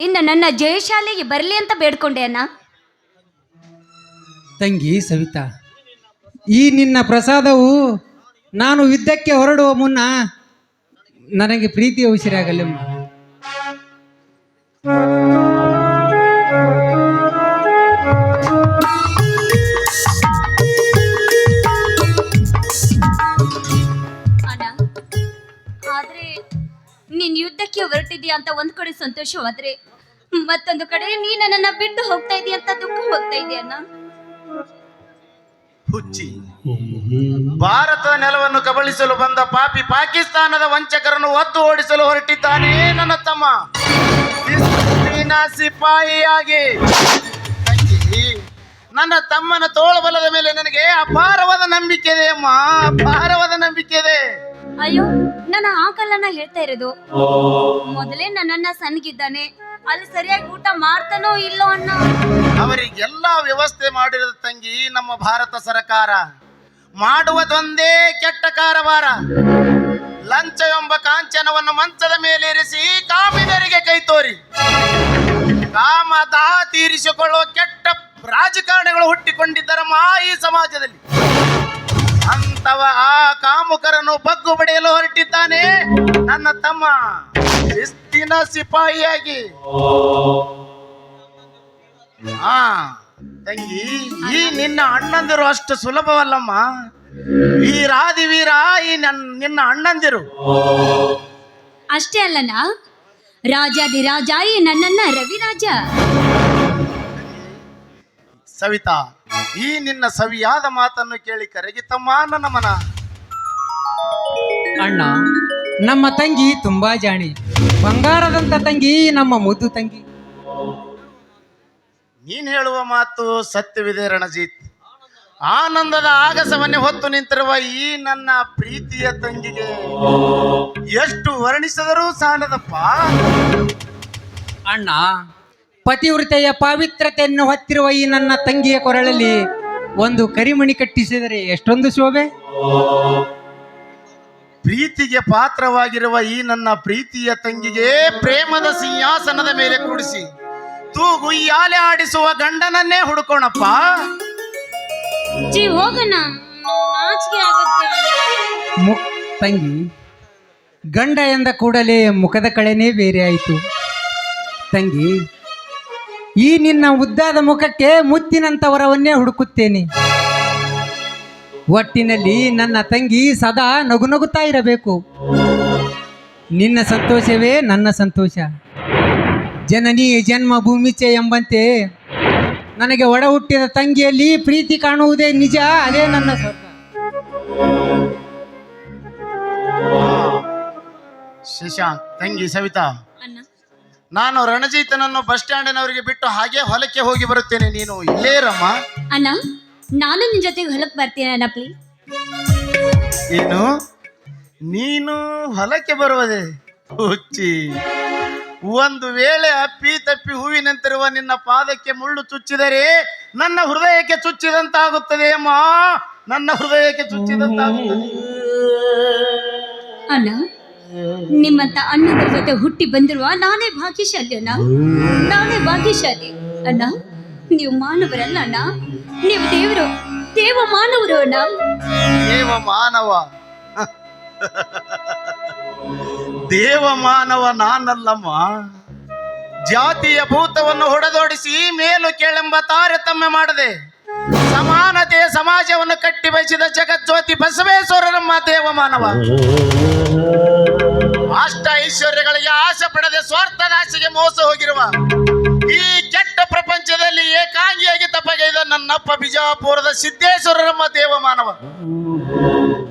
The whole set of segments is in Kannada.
ಇನ್ನು ನನ್ನ ಜಯಶಾಲೆಗೆ ಬರಲಿ ಅಂತ ಬೇಡ್ಕೊಂಡೆ ಅಣ್ಣ. ತಂಗಿ ಸವಿತಾ, ಈ ನಿನ್ನ ಪ್ರಸಾದವು ನಾನು ಯುದ್ಧಕ್ಕೆ ಹೊರಡುವ ಮುನ್ನ ನನಗೆ ಪ್ರೀತಿಯ ಉಸಿರಾಗಲೆಮ್ಮ ಅಂತ ಒಂದ್ ಕಡೆ ಸಂತೋಷವಾದ್ರೆ ಮತ್ತೊಂದು ಕಡೆ ನೀ ನನ್ನನ್ನ ಬಿಟ್ಟು ಹೋಗ್ತಾ ಇದೀಯ ಅಂತ ದುಃಖ ಹೋಗ್ತಾ ಇದೆಯಾ ಹುಚ್ಚಿ. ಭಾರತ ನೆಲವನ್ನು ಕಬಳಿಸಲು ಬಂದ ಪಾಪಿ ಪಾಕಿಸ್ತಾನದ ವಂಚಕರನ್ನು ಒತ್ತು ಓಡಿಸಲು ಹೊರಟಿದ್ದಾನೆ ನನ್ನ ತಮ್ಮ. ಸಿಪಾಯಿಯಾಗಿ. ನನ್ನ ತಮ್ಮನ ತೋಳಬಲದ ಮೇಲೆ ನನಗೆ ಅಪಾರವಾದ ನಂಬಿಕೆ ಇದೆ, ಅಮ್ಮ. ಅಪಾರವಾದ ನಂಬಿಕೆ ಇದೆ. ಅಯ್ಯೋ ನನ್ನ ಆಕಲನ್ನ ಹೇಳ್ತಾ ಇರೋದು? ಮೊದಲೇ ನನ್ನನ್ನ ಸಣ್ಣಗಿದ್ದಾನೆ ಅಲ್ಲಿ ಸರಿಯಾಗಿ ಊಟ ಮಾಡ್ತಾನೋ ಇಲ್ಲೋ ಅಣ್ಣ ಅವರಿಗೆಲ್ಲ ವ್ಯವಸ್ಥೆ ಮಾಡಿರೋದು ತಂಗಿ ನಮ್ಮ ಭಾರತ ಸರ್ಕಾರ. ಮಾಡುವುದೊಂದೇ ಕೆಟ್ಟ ಕಾರವಾರ. ಲಂಚ ಎಂಬ ಕಾಂಚನವನ್ನು ಮಂಚದ ಮೇಲೇರಿಸಿ ಕಾಮಿನರಿಗೆ ಕೈ ತೋರಿ. ಕಾಮದ ತೀರಿಸಿಕೊಳ್ಳುವ ಕೆಟ್ಟ ರಾಜಕಾರಣಿಗಳು ಹುಟ್ಟಿಕೊಂಡಿದ್ದರಮ್ಮ ಈ ಸಮಾಜದಲ್ಲಿ. ಅಂತವ ಆ ಕಾಮುಕರನ್ನು ಬಗ್ಗು ಬಡಿಯಲು ಹೊರಟಿದ್ದಾನೆ. ನನ್ನ ತಮ್ಮ ಶಿಸ್ತಿನ ಸಿಪಾಯಿಯಾಗಿ. ಆ ತಂಗಿ ಈ ನಿನ್ನ ಅಣ್ಣಂದಿರು ಅಷ್ಟು ಸುಲಭವಲ್ಲಮ್ಮ. ವೀರಾದಿ ವೀರ ಈ ನನ್ ನಿನ್ನ ಅಣ್ಣಂದಿರು. ಅಷ್ಟೇ ಅಲ್ಲನ ರಾಜಾದಿ ರಾಜ ಈ ನನ್ನನ್ನ ರವಿರಾಜ. ಸವಿತಾ ಈ ನಿನ್ನ ಸವಿಯಾದ ಮಾತನ್ನು ಕೇಳಿ ಕರಗಿತಮ್ಮ ನನ್ನ ಮನ. ಅಣ್ಣ ನಮ್ಮ ತಂಗಿ ತುಂಬಾ ಜಾಣಿ. ಬಂಗಾರದಂತ ತಂಗಿ ನಮ್ಮ ಮುದ್ದು ತಂಗಿ. ನೀನ್ ಹೇಳುವ ಮಾತು ಸತ್ಯವಿದೆ ರಣಜಿತ್. ಆನಂದದ ಆಗಸವನ್ನೇ ಹೊತ್ತು ನಿಂತಿರುವ ಈ ನನ್ನ ಪ್ರೀತಿಯ ತಂಗಿಗೆ ಎಷ್ಟು ವರ್ಣಿಸಿದರೂ ಸಾಲದಪ್ಪ? ಅಣ್ಣ ಪತಿವ್ರತೆಯ ಪಾವಿತ್ರತೆಯನ್ನು ಹೊತ್ತಿರುವ ಈ ನನ್ನ ತಂಗಿಯ ಕೊರಳಲ್ಲಿ ಒಂದು ಕರಿಮಣಿ ಕಟ್ಟಿಸಿದರೆ ಎಷ್ಟೊಂದು ಶೋಭೆ? ಪ್ರೀತಿಗೆ ಪಾತ್ರವಾಗಿರುವ ಈ ನನ್ನ ಪ್ರೀತಿಯ ತಂಗಿಗೆ ಪ್ರೇಮದ ಸಿಂಹಾಸನದ ಮೇಲೆ ಕೂಡಿಸಿ ತೂಗುಯ್ಯಾಲೆ ಆಡಿಸುವ ಗಂಡನನ್ನೇ ಹುಡುಕೋಣಪ್ಪ. ಜೀ ಹೋಗಣ ನಾಚಿಕೆ ಆಗುತ್ತೆ ಮು ತಂಗಿ ಗಂಡ ಎಂದ ಕೂಡಲೇ ಮುಖದ ಕಳೆನೇ ಬೇರೆ ಆಯಿತು. ತಂಗಿ ಈ ನಿನ್ನ ಉದ್ದಾದ ಮುಖಕ್ಕೆ ಮುತ್ತಿನಂತವರವನ್ನೇ ಹುಡುಕುತ್ತೇನೆ. ಒಟ್ಟಿನಲ್ಲಿ ನನ್ನ ತಂಗಿ ಸದಾ ನಗು ನಗುತ್ತಾ ಇರಬೇಕು. ನಿನ್ನ ಸಂತೋಷವೇ ನನ್ನ ಸಂತೋಷ. ಜನನಿ ಜನ್ಮಭೂಮಿಚೆ ಎಂಬಂತೆ ನನಗೆ ಒಡ ಹುಟ್ಟಿದ ತಂಗಿಯಲ್ಲಿ ಪ್ರೀತಿ ಕಾಣುವುದೇ ನಿಜ, ಅದೇ ನನ್ನ ಸ್ವರ್ಗ. ಶಶಾಂಕ್, ತಂಗಿ ಸವಿತಾ. ನಾನು ರಣಜಿತನನ್ನು ಬಸ್ ಸ್ಟ್ಯಾಂಡಿನವರಿಗೆ ಬಿಟ್ಟು ಹಾಗೆ ಹೊಲಕ್ಕೆ ಹೋಗಿ ಬರುತ್ತೇನೆ. ನೀನು ಇಲ್ಲೇ ರಮ್ಮ ಅಣ್ಣ ನಾನು ನಿನ್ ಜೊತೆಗೆ ಹೊಲಕ್ ಬರ್ತೀನಿ ಅಣ್ಣ ಪ್ಲೀಸ್ ಏನು ನೀನು ಹೊಲಕ್ಕೆ ಬರುವುದೇ? ಹುಚ್ಚಿ. ಒಂದು ವೇಳೆ ಅಪ್ಪಿ ತಪ್ಪಿ ಹೂವಿನಂತಿರುವ ನಿನ್ನ ಪಾದಕ್ಕೆ ಮುಳ್ಳು ಚುಚ್ಚಿದರೆ ನನ್ನ ಹೃದಯಕ್ಕೆ ಚುಚ್ಚಿದಂತಾಗುತ್ತದೆ ಅಮ್ಮ. ನನ್ನ ಹೃದಯಕ್ಕೆ ಚುಚ್ಚಿದಂತಾಗುತ್ತದೆ. ಅಣ್ಣ ನಿಮ್ಮಂತ ಅಣ್ಣನ ಜೊತೆ ಹುಟ್ಟಿ ಬಂದಿರುವ ನಾನೇ ಭಾಗ್ಯಶಾಲಿ ಅಣ್ಣ. ನಾನೇ ಭಾಗ್ಯಶಾಲಿ. ಅಣ್ಣ, ನೀವು ಮಾನವರಲ್ಲ ಅಣ್ಣ. ನೀವು ದೇವರು, ದೇವ ಮಾನವರು ಅಣ್ಣ. ದೇವ ಮಾನವ. ದೇವ ಮಾನವ ನಾನಲ್ಲಮ್ಮ. ಜಾತಿಯ ಭೂತವನ್ನು ಹೊಡೆದೋಡಿಸಿ ಮೇಲು ಕೇಳೆಂಬ ತಾರತಮ್ಯ ಮಾಡದೆ ಸಮಾನತೆಯ ಸಮಾಜವನ್ನು ಕಟ್ಟಿ ಬಯಸಿದ ಜಗಜ್ಯೋತಿ ಬಸವೇಶ್ವರರಮ್ಮ ದೇವ ಮಾನವ. ಅಷ್ಟ ಐಶ್ವರ್ಯಗಳಿಗೆ ಆಸೆ ಪಡದೆ ಸ್ವಾರ್ಥ ಆಸೆಗೆ ಮೋಸ ಹೋಗಿರುವ ಈ ಕೆಟ್ಟ ಪ್ರಪಂಚದಲ್ಲಿ ಏಕಾಂಗಿಯಾಗಿ ತಪಗೈದ ನನ್ನಪ್ಪ ಬಿಜಾಪುರದ ಸಿದ್ದೇಶ್ವರರಮ್ಮ ದೇವ ಮಾನವ.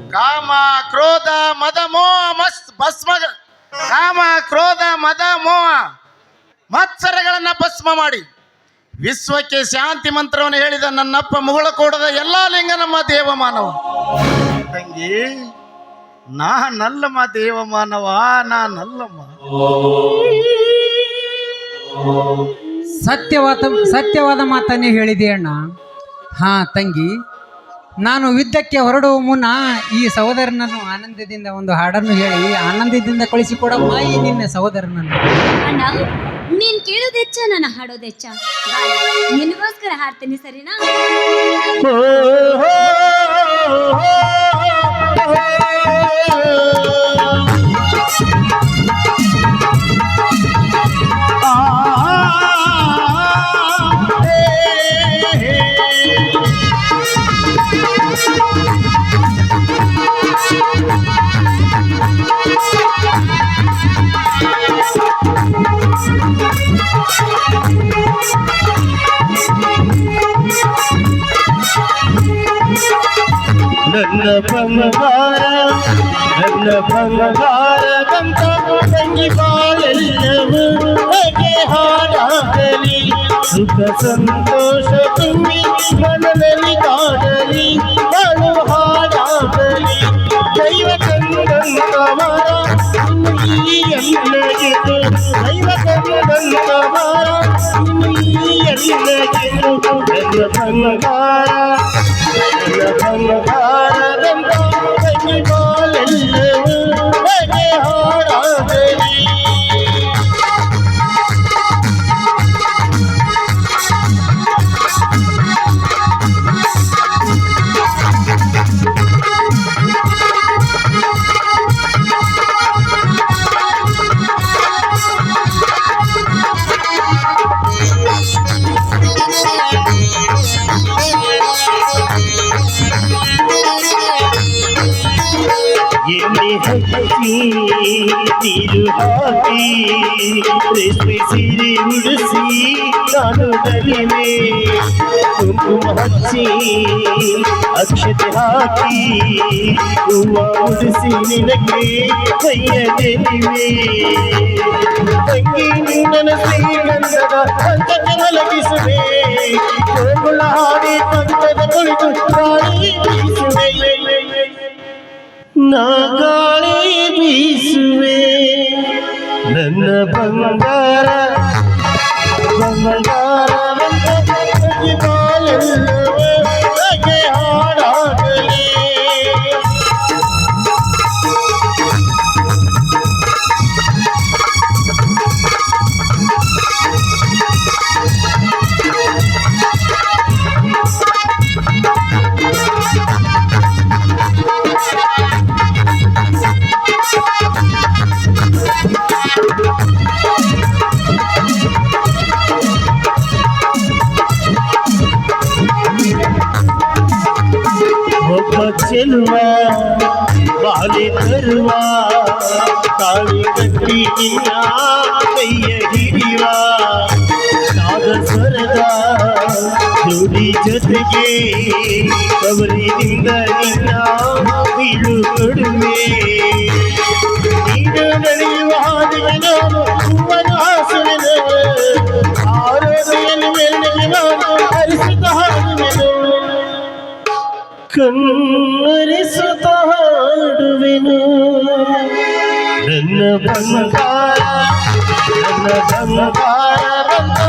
ಕಾಮ, ಕ್ರೋಧ, ಮದ, ಮೋಹ, ಮಸ್, ಭಸ್ಮ, ಕಾಮ, ಕ್ರೋಧ, ಮದ, ಮೋಹ, ಮತ್ಸರಗಳನ್ನ ಭಸ್ಮ ಮಾಡಿ. ವಿಶ್ವಕ್ಕೆ ಶಾಂತಿ ಮಂತ್ರವನ್ನು ಹೇಳಿದ ನನ್ನಪ್ಪ ಮುಗುಳಕೋಡದ ಎಲ್ಲಾ ಲಿಂಗ ನಮ್ಮ ದೇವ ಮಾನವ ತಂಗಿ ನಾನಲ್ಲಮ್ಮ ದೇವ ಮಾನವ ನಾನಲ್ಲಮ್ಮ ಸತ್ಯವಾದ ಸತ್ಯವಾದ ಮಾತನ್ನೇ ಹೇಳಿದೆ ಅಣ್ಣ. ಹಾ ತಂಗಿ. ನಾನು ಯುದ್ಧಕ್ಕೆ ಹೊರಡುವ ಮುನ್ನ ಈ ಸಹೋದರನನ್ನು ಆನಂದದಿಂದ ಒಂದು ಹಾಡನ್ನು ಹೇಳಿ ಆನಂದದಿಂದ ಕಳಿಸಿಕೊಡಮ್ಮ ಈ ನಿನ್ನ ಸಹೋದರನನ್ನು ಅಣ್ಣ ನೀನ್ ಕೇಳೋದೆಚ್ಚ ನಾನು ಹಾಡೋದ್ ಹೆಚ್ಚ ನಿನಗೋಸ್ಕರ ಹಾಡ್ತೀನಿ ಸರಿನಾ ನನ್ನ ಬಂಗಾರ, ನನ್ನ ಬಂಗಾರದಂತ ತಂಗಿ ಬಾಳೆಲ್ಲವೂ ಹಾಗೆ ಹಾಡಾಗಲಿ? ಸುಖ, ಸಂತೋಷ ತುಂಬಿ ಮನದಲ್ಲಿ ಕಾಡಲಿ, ಬಾಳು ಹಾಡಾಡಲಿ ದೈವ ಇನ್ನು ಈ ಎಲ್ಲಗಿದು ದೈವ ಕಂದಂತ ತಲಿವೆ ಕುಂಕುಮ ಹಚ್ಚಿ, ಅಕ್ಷತೆ ಹಾಕಿ, ಹೂವ ಉಡಿಸಿ ನಿನಗೆ ಕೈಯ ಗೆಲಿವೆ ತಂಗಿ ನಿನ್ನ ಶ್ರೀಗಂಧದ ಪಂಚಕ ಮಲಗಿಸುವೆ. ಗೋಕುಳ ಹಾಡಿ ಪಂಚದ ಕುಳಿತು ಗಾಳಿ ಬೀಸುವೆ. ನಾ ಗಾಳಿ ಬೀಸುವೆ. ನನ್ನ ಬಂಗಾರ ಬಂಗಾರವಂತ ಒಬ್ಬ ಚೆಲುವ ಬಾಲಿ ತರುವ ತಾಳಿ ಕಟ್ಟಿ ನಿನ್ನ ಕೈಯ ಹಿಡಿಯುವ ನಾದ ಸ್ವರದ ಜೋಡಿ ಜೊತೆಗೆ ಕವಲಿನಿಂದ ನಿನ್ನ ಬೀಳು ಕೊಡುವೆ ನೀನು ನಡೆಯುವ ಹಾದಿಗೆ ನಾನು ಹೂವನ್ನು ಹಾಸುವೆನು ಆರೋಗ್ಯದಲ್ಲಿ ಮೇಲಿಗೆ ನಾನು ಹರಿಸುತ್ತ ಹಾಡುವೆನು ಕಣ್ಣರಿಸುತ್ತ ಹಾಡುವೆನು. ನನ್ನ ಬಂಗಾರ ನನ್ನ ಬಂಗಾರ ಬಂದ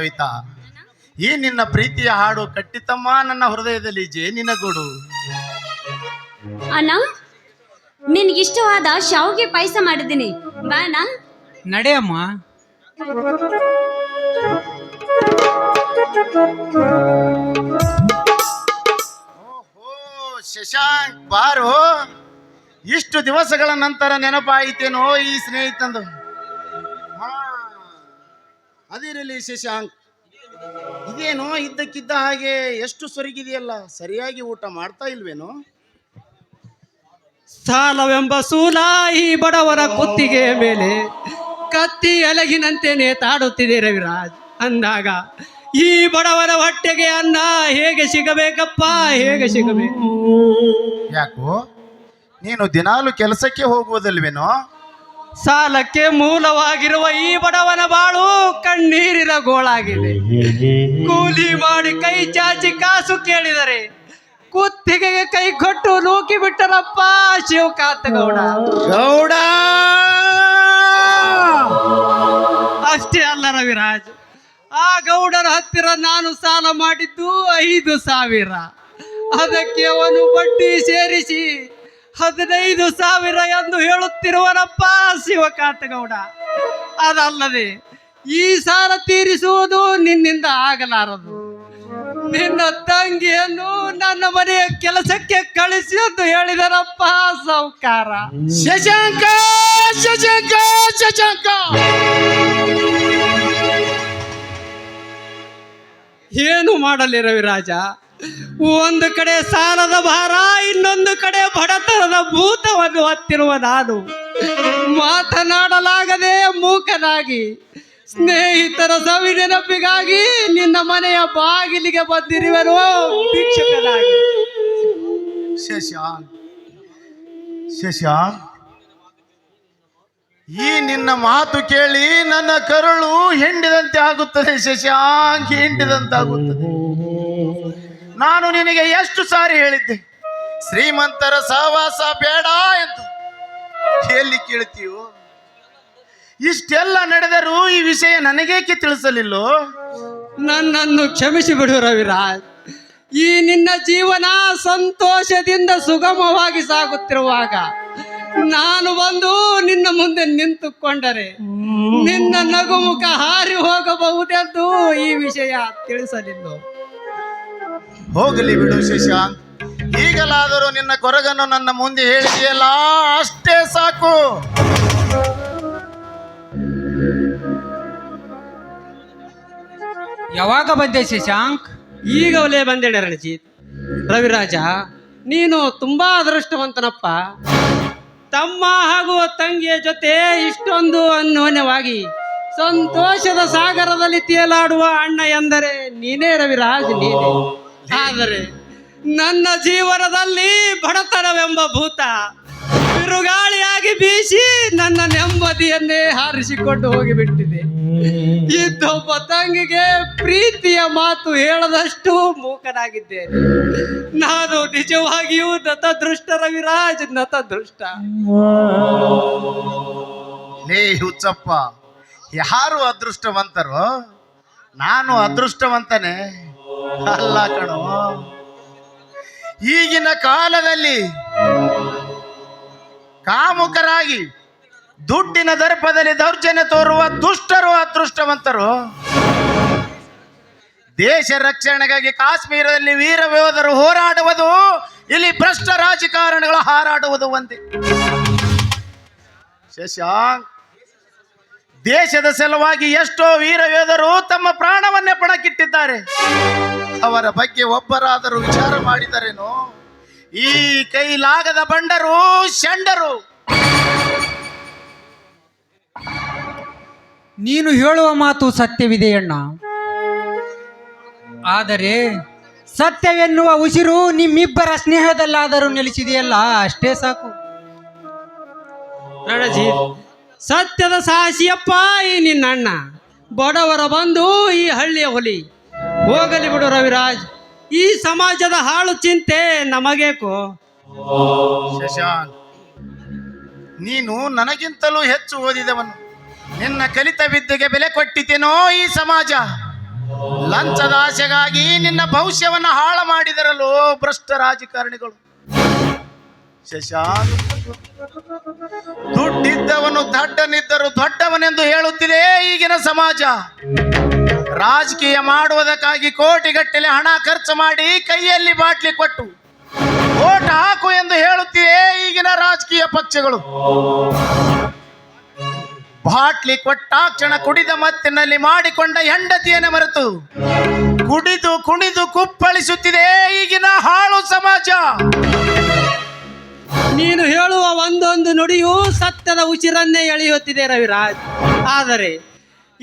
ಸವಿತಾ ಈ ನಿನ್ನ ಪ್ರೀತಿಯ ಹಾಡು ಕಟ್ಟಿತಮ್ಮ ನನ್ನ ಹೃದಯದಲ್ಲಿ ಜೇನಿನ ಗೂಡು ಅಣ್ಣ ನಿನ್ಗಿಷ್ಟವಾದ ಶಾವಿಗೆ ಪಾಯಸ ಮಾಡಿದ್ದೀನಿ. ಬಾಣ ನಡೆಯಮ್ಮ ಓಹೋ ಶಶಾಂಕ್ ಬಾರೋ. ಇಷ್ಟು ದಿವಸಗಳ ನಂತರ ನೆನಪಾಯಿತೇನೋ ಈ ಸ್ನೇಹಿತಂದು. ಅದಿರಲಿ ಶಶಾಂಕ್ ಇದೇನೋ ಇದ್ದಕ್ಕಿದ್ದ ಹಾಗೆ ಎಷ್ಟು ಸೊರಗಿದೆಯಲ್ಲ ಸರಿಯಾಗಿ ಊಟ ಮಾಡ್ತಾ ಇಲ್ವೇನೋ? ಸಾಲವೆಂಬ ಸೂಲಾಯಿ ಬಡವರ ಕುತ್ತಿಗೆ ಮೇಲೆ ಕತ್ತಿ ಅಲಗಿನಂತೆ ನೇತಾಡುತ್ತಿದೆ ರವಿರಾಜ್. ಅಂದಾಗ ಈ ಬಡವರ ಹೊಟ್ಟೆಗೆ ಅನ್ನ ಹೇಗೆ ಸಿಗಬೇಕಪ್ಪ ಹೇಗೆ ಸಿಗಬೇಕು? ಯಾಕೋ ನೀನು ದಿನಾಲು ಕೆಲಸಕ್ಕೆ ಹೋಗುವುದಲ್ವೇನೋ? ಸಾಲಕ್ಕೆ ಮೂಲವಾಗಿರುವ ಈ ಬಡವನ ಬಾಳು ಕಣ್ಣೀರಿನ ಗೋಳಾಗಿದೆ. ಕೂಲಿ ಮಾಡಿ ಕೈ ಚಾಚಿ ಕಾಸು ಕೇಳಿದರೆ ಕುತ್ತಿಗೆಗೆ ಕೈ ಕೊಟ್ಟು ನೂಕಿ ಬಿಟ್ಟರಪ್ಪ ಶಿವಕಾಂತ ಗೌಡ ಗೌಡ! ಅಷ್ಟೇ ಅಲ್ಲ ರವಿರಾಜ್ ಆ ಗೌಡರ ಹತ್ತಿರ ನಾನು ಸಾಲ ಮಾಡಿದ್ದು ಐದು ಸಾವಿರ. ಅದಕ್ಕೆ ಅವನು ಬಡ್ಡಿ ಸೇರಿಸಿ ಹದಿನೈದು ಸಾವಿರ ಎಂದು ಹೇಳುತ್ತಿರುವನಪ್ಪ ಶಿವಕಾತಗೌಡ. ಅದಲ್ಲದೆ ಈ ಸಾಲ ತೀರಿಸುವುದು ನಿನ್ನಿಂದ ಆಗಲಾರದು. ನಿನ್ನ ತಂಗಿಯನ್ನು ನನ್ನ ಮನೆಯ ಕೆಲಸಕ್ಕೆ ಕಳಿಸಿ ಎಂದು ಹೇಳಿದರಪ್ಪ ಸೌಕಾರ ಶಶಾಂಕ ಶಶಾಂಕ ಶಶಾಂಕ! ಏನು ಮಾಡಲಿ ರವಿರಾಜ? ಒಂದು ಕಡೆ ಸಾಲದ ಭಾರ, ಇನ್ನೊಂದು ಕಡೆ ಬಡತನದ ಭೂತವನ್ನು ಹತ್ತಿರುವ ನಾನು. ಮಾತನಾಡಲಾಗದೆ ಮೂಕನಾಗಿ, ಸ್ನೇಹಿತರ ಸವಿ ನೆನಪಿಗಾಗಿ ನಿನ್ನ ಮನೆಯ ಬಾಗಿಲಿಗೆ ಬಂದಿರುವರು ಭಿಕ್ಷುಕನಾಗಿ ಶಶಾಂಕ್ ಶಶಾಂಕ್, ಈ ನಿನ್ನ ಮಾತು ಕೇಳಿ ನನ್ನ ಕರುಳು ಹಿಂಡಿದಂತೆ ಆಗುತ್ತದೆ, ಶಶಾಂಕ್ ಹಿಂಡಿದಂತೆ ಆಗುತ್ತದೆ ನಾನು ನಿನಗೆ ಎಷ್ಟು ಸಾರಿ ಹೇಳಿದ್ದೆ? ಶ್ರೀಮಂತರ ಸಹವಾಸ ಬೇಡ ಎಂದು. ಎಲ್ಲಿ ಕೇಳ್ತೀವೋ ಇಷ್ಟೆಲ್ಲ ನಡೆದರೂ ಈ ವಿಷಯ ನನಗೇಕೆ ತಿಳಿಸಲಿಲ್ಲೋ? ನನ್ನನ್ನು ಕ್ಷಮಿಸಿ ಬಿಡು ರವಿರಾಜ್. ಈ ನಿನ್ನ ಜೀವನ ಸಂತೋಷದಿಂದ ಸುಗಮವಾಗಿ ಸಾಗುತ್ತಿರುವಾಗ ನಾನು ಬಂದು ನಿನ್ನ ಮುಂದೆ ನಿಂತುಕೊಂಡರೆ ನಿನ್ನ ನಗುಮುಖ ಹಾರಿ ಹೋಗಬಹುದೆಂದು ಈ ವಿಷಯ ತಿಳಿಸಲಿಲ್ಲ? ಹೋಗಲಿ ಬಿಡು ಶಶಾಂಕ್ ಈಗಲಾದರೂ ನಿನ್ನ ಕೊರಗನ್ನು ನನ್ನ ಮುಂದೆ ಹೇಳಿದೆಯಲ್ಲ ಅಷ್ಟೇ ಸಾಕು. ಯಾವಾಗ ಬಂದೆ ಶಶಾಂಕ್? ಈಗಲೇ ಬಂದೇನೆ ರಣಜಿತ್. ರವಿರಾಜ ನೀನು ತುಂಬಾ ಅದೃಷ್ಟವಂತನಪ್ಪ. ತಮ್ಮ ಹಾಗೂ ತಂಗಿಯ ಜೊತೆ ಇಷ್ಟೊಂದು ಅನ್ಯೋನ್ಯವಾಗಿ ಸಂತೋಷದ ಸಾಗರದಲ್ಲಿ ತೇಲಾಡುವ ಅಣ್ಣ ಎಂದರೆ ನೀನೇ ರವಿರಾಜ್ ನೀನೇ. ಆದರೆ ನನ್ನ ಜೀವನದಲ್ಲಿ ಬಡತನವೆಂಬ ಭೂತ ಬಿರುಗಾಳಿಯಾಗಿ ಬೀಸಿ ನನ್ನ ನೆಮ್ಮದಿಯನ್ನೇ ಹಾರಿಸಿಕೊಂಡು ಹೋಗಿಬಿಟ್ಟಿದೆ. ಇದ್ದೊಬ್ಬ ತಂಗಿಗೆ ಪ್ರೀತಿಯ ಮಾತು ಹೇಳದಷ್ಟು ಮೂಕನಾಗಿದ್ದೇನೆ. ನಾನು ನಿಜವಾಗಿಯೂ ನತದೃಷ್ಟ ರವಿರಾಜ್ ನತದೃಷ್ಟ. ಲೇ ಹುಚ್ಚಪ್ಪ ಯಾರು ಅದೃಷ್ಟವಂತರು? ನಾನು ಅದೃಷ್ಟವಂತನೇ. ಅಲ್ಲ ಕಣೋ. ಈಗಿನ ಕಾಲದಲ್ಲಿ ಕಾಮುಕರಾಗಿ ದುಡ್ಡಿನ ದರ್ಪದಲ್ಲಿ ದೌರ್ಜನ್ಯ ತೋರುವ ದುಷ್ಟರು, ಅದೃಷ್ಟವಂತರು, ದೇಶ ರಕ್ಷಣೆಗಾಗಿ ಕಾಶ್ಮೀರದಲ್ಲಿ ವೀರ ಯೋಧರು ಹೋರಾಡುವುದು, ಇಲ್ಲಿ ಭ್ರಷ್ಟ ರಾಜಕಾರಣಿಗಳು ಹಾರಾಡುವುದು ಒಂದೇ. ಶಶಾಂಕ್, ದೇಶದ ಸಲುವಾಗಿ ಎಷ್ಟೋ ವೀರ ಯೋಧರು ತಮ್ಮ ಪ್ರಾಣವನ್ನೇ ಪಣಕ್ಕಿಟ್ಟಿದ್ದಾರೆ ಅವರ ಬಗ್ಗೆ ಒಬ್ಬರಾದರೂ ವಿಚಾರ ಮಾಡಿದರೇನೋ? ಈ ಕೈಲಾಗದ ಬಂಡರು ಶಂಡರು. ನೀನು ಹೇಳುವ ಮಾತು ಸತ್ಯವಿದೆಯಣ್ಣ ಆದರೆ ಸತ್ಯವೆನ್ನುವ ಉಸಿರು ನಿಮ್ಮಿಬ್ಬರ ಸ್ನೇಹದಲ್ಲಾದರೂ ನೆಲೆಸಿದೆಯಲ್ಲ ಅಷ್ಟೇ ಸಾಕು. ರಣಜಿತ್ ಸತ್ಯದ ಸಾಹಸಿಯಪ್ಪ ಈ ನಿನ್ನ ಅಣ್ಣ ಬಡವರ ಬಂದು ಈ ಹಳ್ಳಿಯ ಹುಲಿ. ಹೋಗಲಿ ಬಿಡು ರವಿರಾಜ್. ಈ ಸಮಾಜದ ಹಾಳು ಚಿಂತೆ ನಮಗೇಕು? ಶಶಾಂಕ್, ನೀನು ನನಗಿಂತಲೂ ಹೆಚ್ಚು ಓದಿದವನು. ನಿನ್ನ ಕಲಿತ ವಿದ್ಯೆಗೆ ಬೆಲೆ ಕೊಟ್ಟಿತೇನೋ ಈ ಸಮಾಜ. ಲಂಚದ ಆಸೆಗಾಗಿ ನಿನ್ನ ಭವಿಷ್ಯವನ್ನು ಹಾಳು ಮಾಡಿದರಲ್ಲೋ ಭ್ರಷ್ಟ ರಾಜಕಾರಣಿಗಳು. ಶಶಾಂಕ್, ದುಡ್ಡಿದ್ದವನು ದಡ್ಡನಿದ್ದರು ದೊಡ್ಡವನೆಂದು ಹೇಳುತ್ತಿದೆ ಈಗಿನ ಸಮಾಜ. ರಾಜಕೀಯ ಮಾಡುವುದಕ್ಕಾಗಿ ಕೋಟಿಗಟ್ಟಲೆ ಹಣ ಖರ್ಚು ಮಾಡಿ ಕೈಯಲ್ಲಿ ಬಾಟ್ಲಿ ಕೊಟ್ಟು ಓಟ್ ಹಾಕು ಎಂದು ಹೇಳುತ್ತಿದೆ ಈಗಿನ ರಾಜಕೀಯ ಪಕ್ಷಗಳು. ಬಾಟ್ಲಿ ಕೊಟ್ಟಾಕ್ಷಣ ಕುಡಿದ ಮತ್ತಿನಲ್ಲಿ ಮಾಡಿಕೊಂಡ ಹೆಂಡತಿಯನ್ನು ಮರೆತು ಕುಡಿದು ಕುಣಿದು ಕುಪ್ಪಳಿಸುತ್ತಿದೆ ಈಗಿನ ಹಾಳು ಸಮಾಜ. ನೀನು ಹೇಳುವ ಒಂದೊಂದು ನುಡಿಯೂ ಸತ್ಯದ ಉಸಿರನ್ನೇ ಎಳೆಯುತ್ತಿದೆ ರವಿರಾಜ್. ಆದರೆ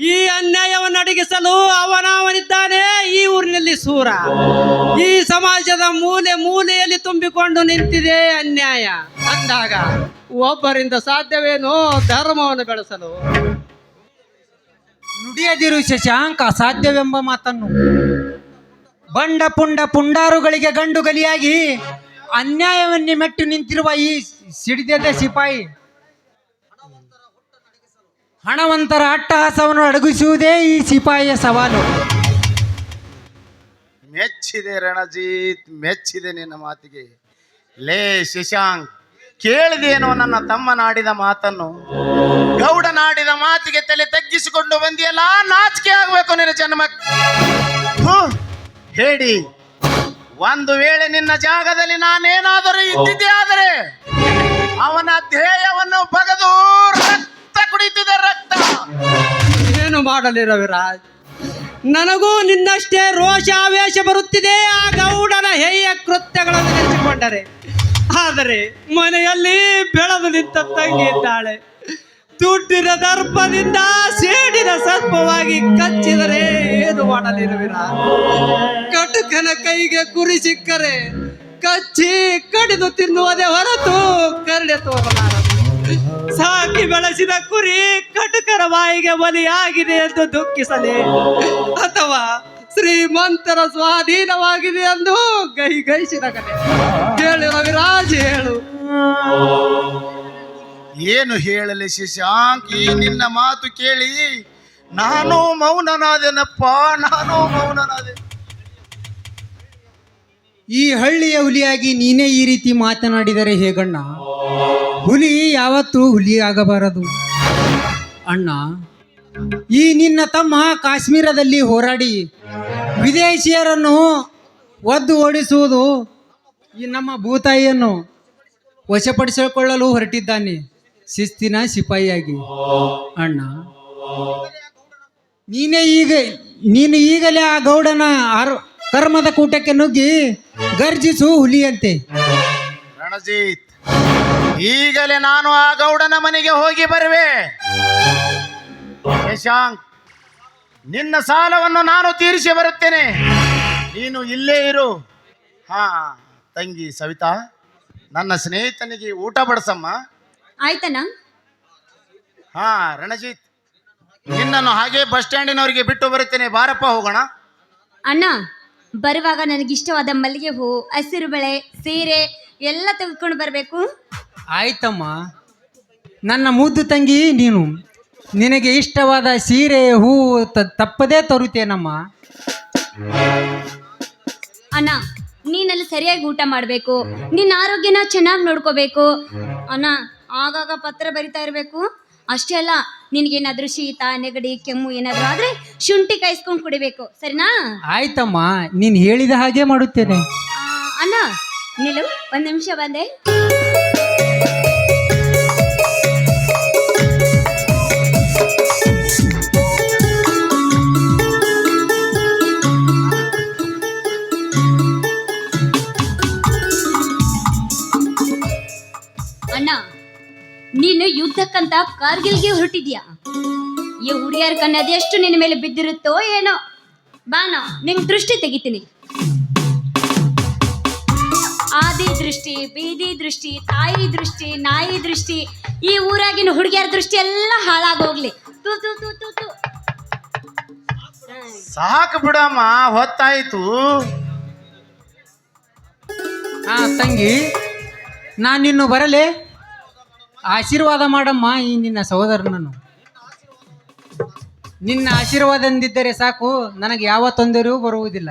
ಈ ಅನ್ಯಾಯವನ್ನು ಅಡಗಿಸಲು ಅವನವನಿದ್ದಾನೆ ಈ ಊರಿನಲ್ಲಿ ಸೂರ. ಈ ಸಮಾಜದ ಮೂಲೆ ಮೂಲೆಯಲ್ಲಿ ತುಂಬಿಕೊಂಡು ನಿಂತಿದೆ ಅನ್ಯಾಯ. ಅಂದಾಗ ಒಬ್ಬರಿಂದ ಸಾಧ್ಯವೇನೋ ಧರ್ಮವನ್ನು ಬೆಳೆಸಲು. ನುಡಿಯದಿರು ಶಶಾಂಕ ಸಾಧ್ಯವೆಂಬ ಮಾತನ್ನು. ಬಂಡ ಪುಂಡ ಪುಂಡಾರುಗಳಿಗೆ ಗಂಡು ಗಲಿಯಾಗಿ ಅನ್ಯಾಯವನ್ನೇ ಮೆಟ್ಟು ನಿಂತಿರುವ ಈ ಸಿಡಿದದ ಸಿಪಾಯಿ. ಹಣವಂತರ ಅಟ್ಟಹಾಸವನ್ನು ಅಡಗಿಸುವುದೇ ಈ ಸಿಪಾಯಿಯ ಸವಾಲು. ಮೆಚ್ಚಿದೆ ರಣಜಿತ್ ಮೆಚ್ಚಿದೆ ನಿನ್ನ ಮಾತಿಗೆ. ಲೇ ಶಶಾಂಕ್ ಕೇಳಿದೇನೋ ನನ್ನ ತಮ್ಮ ನಾಡಿದ ಮಾತನ್ನು. ಗೌಡ ನಾಡಿದ ಮಾತಿಗೆ ತಲೆ ತಗ್ಗಿಸಿಕೊಂಡು ಬಂದಿಯಲ್ಲ ನಾಚಿಕೆ ಆಗ್ಬೇಕು ನಿನ್ನ ಜನ್ಮ. ಥು, ಹೇಳಿ ಒಂದು ವೇಳೆ ನಿನ್ನ ಜಾಗದಲ್ಲಿ ನಾನೇನಾದರೂ ಇದ್ದಿದ್ದೆ ಆದರೆ ಅವನ ಧ್ಯೇಯವನ್ನು ಬಗದು ಕುಡಿತಿದೆ ರಕ್ತ. ಏನು ಮಾಡಲಿ ರವಿರಾಜ್? ನನಗೂ ನಿನ್ನಷ್ಟೇ ರೋಷಾವೇಶ ಬರುತ್ತಿದೆ, ಆ ಗೌಡನ ಹೇಯ ಕೃತ್ಯಗಳನ್ನು ನೆನೆಸಿಕೊಂಡರೆ. ಆದರೆ ಮನೆಯಲ್ಲಿ ಬೆಳೆದು ನಿಂತ ತಂಗಿ ಇದ್ದಾಳೆ. ದುಡ್ಡಿನ ದರ್ಪದಿಂದ ಸೇಡಿನ ಸರ್ಪವಾಗಿ ಕಚ್ಚಿದರೆ ಏನು ಮಾಡಲಿರುವಿರ ಕಟುಕನ ಕೈಗೆ ಕುರಿ ಸಿಕ್ಕರೆ ಕಚ್ಚಿ ಕಡಿದು ತಿನ್ನುವುದೇ ಹೊರತು ಕರಡೆ ತೋರಲಾರದು. ಸಾಕಿ ಬೆಳೆಸಿದ ಕುರಿ ಕಟುಕರ ಬಾಯಿಗೆ ಬಲಿಯಾಗಿದೆ ಎಂದು ದುಃಖಿಸಲಿ. ಅಥವಾ ಶ್ರೀಮಂತರ ಸ್ವಾಧೀನವಾಗಿದೆ ಎಂದು ಗೈ ಗೈಸಿದ ಕತೆ. ಹೇಳು ರವಿರಾಜ್ ಹೇಳು. ಏನು ಹೇಳಲಿ ಶಶಾಂಕ್ ಈ ನಿನ್ನ ಮಾತು ಕೇಳಿ. ನಾನು ಮೌನನಾದೆನಪ್ಪ ನಾನು ಮೌನನಾದೆ. ಈ ಹಳ್ಳಿಯ ಹುಲಿಯಾಗಿ ನೀನೇ ಈ ರೀತಿ ಮಾತನಾಡಿದರೆ ಹೇಗಣ್ಣ? ಹುಲಿ ಯಾವತ್ತೂ ಹುಲಿ ಆಗಬಾರದು ಅಣ್ಣ, ಈ ನಿನ್ನ ತಮ್ಮ ಕಾಶ್ಮೀರದಲ್ಲಿ ಹೋರಾಡಿ ವಿದೇಶಿಯರನ್ನು ಒದ್ದು ಓಡಿಸುವುದು ಈ ನಮ್ಮ ಭೂತಾಯಿಯನ್ನು ವಶಪಡಿಸಿಕೊಳ್ಳಲು ಹೊರಟಿದ್ದಾನೆ. ಶಿಸ್ತಿನ ಸಿಪಾಯಿಯಾಗಿ. ಅಣ್ಣ, ನೀನೇ ಈಗ, ನೀನು ಈಗಲೇ ಆ ಗೌಡನ ಆರು, ಕರ್ಮದ ಕೂಟಕ್ಕೆ ನುಗ್ಗಿ ಗರ್ಜಿಸು ಹುಲಿಯಂತೆ. ರಣಜಿತ್. ಈಗಲೇ ನಾನು ಆ ಗೌಡನ ಮನೆಗೆ ಹೋಗಿ ಬರುವೆ. ಶಶಾಂಕ್ ನಿನ್ನ ಸಾಲವನ್ನು ನಾನು ತೀರಿಸಿ ಬರುತ್ತೇನೆ. ನೀನು ಇಲ್ಲೇ ಇರು. ಹಾ ತಂಗಿ ಸವಿತಾ ನನ್ನ ಸ್ನೇಹಿತನಿಗೆ ಊಟ ಬಡಿಸಮ್ಮ. ಆಯ್ತಣ್ಣ. ಹಾ ರಣಜಿತ್ ನಿನ್ನನ್ನು ಹಾಗೆ ಬಸ್ ಸ್ಟ್ಯಾಂಡಿನವರಿಗೆ ಬಿಟ್ಟು ಬರುತ್ತೇನೆ. ಬಾರಪ್ಪ ಹೋಗೋಣ. ಅಣ್ಣ ಬರುವಾಗ ನನಗಿಷ್ಟವಾದ ಮಲ್ಲಿಗೆ ಹೂ ಹಸಿರು ಬಳೆ ಸೀರೆ ಎಲ್ಲ ತೆಗೆದುಕೊಂಡು ಬರಬೇಕು. ಆಯ್ತಮ್ಮ. ನನ್ನ ಮುದ್ದು ತಂಗಿ ನೀನು. ನಿನಗೆ ಇಷ್ಟವಾದ ಸೀರೆ ಹೂವು ತಪ್ಪದೇ ತರುತ್ತೇನಮ್ಮ. ಅಣ್ಣ ನೀನಲ್ಲಿ ಸರಿಯಾಗಿ ಊಟ ಮಾಡಬೇಕು. ನಿನ್ನ ಆರೋಗ್ಯನ ಚೆನ್ನಾಗಿ ನೋಡ್ಕೋಬೇಕು. ಅಣ್ಣ ಆಗಾಗ ಪತ್ರ ಬರಿತಾ ಇರಬೇಕು. ಅಷ್ಟೇ ಅಲ್ಲ ನಿನಗೇನಾದ್ರೂ ಶೀತ ನೆಗಡಿ ಕೆಮ್ಮು ಏನಾದರೂ ಆದರೆ ಶುಂಠಿ ಕಾಯಿಸ್ಕೊಂಡು ಕುಡಿಬೇಕು. ಸರಿನಾ? ಆಯ್ತಮ್ಮ ನೀನು ಹೇಳಿದ ಹಾಗೆ ಮಾಡುತ್ತೇನೆ. ಆ, ಅಣ್ಣ ನಿಲ್ಲು ಒಂದು ನಿಮಿಷ ಬಂದೆ. ನೀನು ಯುದ್ಧಕ್ಕಂತ ಕಾರ್ಗಿಲ್ಗೆ ಹೊರಟಿದ್ಯಾ? ಈ ಹುಡುಗಿಯರ ಕಣ್ಣು ಅದೆಷ್ಟು ನಿನ್ನ ಮೇಲೆ ಬಿದ್ದಿರುತ್ತೋ ಏನೋ? ಬಾನ ನಿಂಗೆ ದೃಷ್ಟಿ ತೆಗಿತೀನಿ. ಆದಿ ದೃಷ್ಟಿ ಬೀದಿ ದೃಷ್ಟಿ ತಾಯಿ ದೃಷ್ಟಿ ನಾಯಿ ದೃಷ್ಟಿ ಈ ಊರಾಗಿನ ಹುಡುಗಿಯರ ದೃಷ್ಟಿ ಎಲ್ಲ ಹಾಳಾಗೋಗ್ಲಿ. ತು ತು ತು ತು ತು. ಸಾಕು ಬಿಡಮ್ಮ ಹೊತ್ತಾಯ್ತು. ಹಾ ತಂಗಿ ನಾನು ನಾನಿನ್ನು ಬರಲೇ? ಆಶೀರ್ವಾದ ಮಾಡಮ್ಮ ಈ ನಿನ್ನ ಸಹೋದರನನ್ನು. ನಿನ್ನ ಆಶೀರ್ವಾದದಿಂದಿದ್ದರೆ ಸಾಕು, ನನಗೆ ಯಾವ ತೊಂದರೆಯೂ ಬರುವುದಿಲ್ಲ.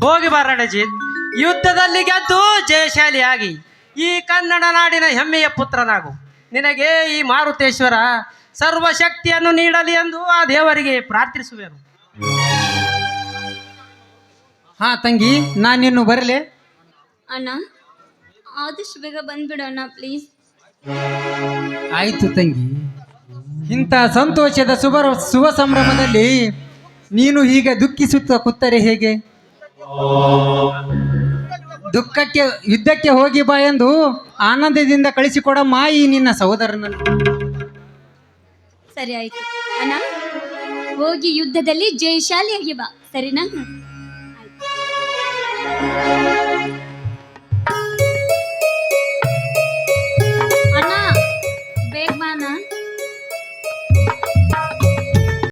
ಹೋಗಿ ಬಾ ಯುದ್ಧದಲ್ಲಿ ಗೆದ್ದು ಜಯಶಾಲಿಯಾಗಿ ಈ ಕನ್ನಡ ನಾಡಿನ ಹೆಮ್ಮೆಯ ಪುತ್ರನಾಗು. ನಿನಗೆ ಈ ಮಾರುತೇಶ್ವರ ಸರ್ವಶಕ್ತಿಯನ್ನು ನೀಡಲಿ ಎಂದು ಆ ದೇವರಿಗೆ ಪ್ರಾರ್ಥಿಸುವೆನು. ಹಾ ತಂಗಿ ನಾನಿನ್ನು ಬರಲೆ? ಅಣ್ಣ ಆದಷ್ಟು ಬೇಗ ಬಂದ್ಬಿಡೋಣ ಅಣ್ಣ ಪ್ಲೀಸ್ ಆಯಿತು ತಂಗಿ. ಇಂಥ ಸಂತೋಷದ ಶುಭ ಶುಭ ಸಂಭ್ರಮದಲ್ಲಿ ನೀನು ಹೀಗೆ ದುಃಖಿಸುತ್ತಾ ಕೂತರೆ ಹೇಗೆ? ದುಃಖಕ್ಕೆ ಯುದ್ಧಕ್ಕೆ ಹೋಗಿ ಬಾ ಎಂದು ಆನಂದದಿಂದ ಕಳಿಸಿಕೊಡಮ್ಮ ಈ ನಿನ್ನ ಸಹೋದರನನ್ನು. ಸರಿ ಆಯ್ತು. ಅಣ್ಣ ಹೋಗಿ ಯುದ್ಧದಲ್ಲಿ ಜಯಶಾಲಿಯಾಗಿ ಬಾ. ಸರಿನಾ? ಆಯ್ತು.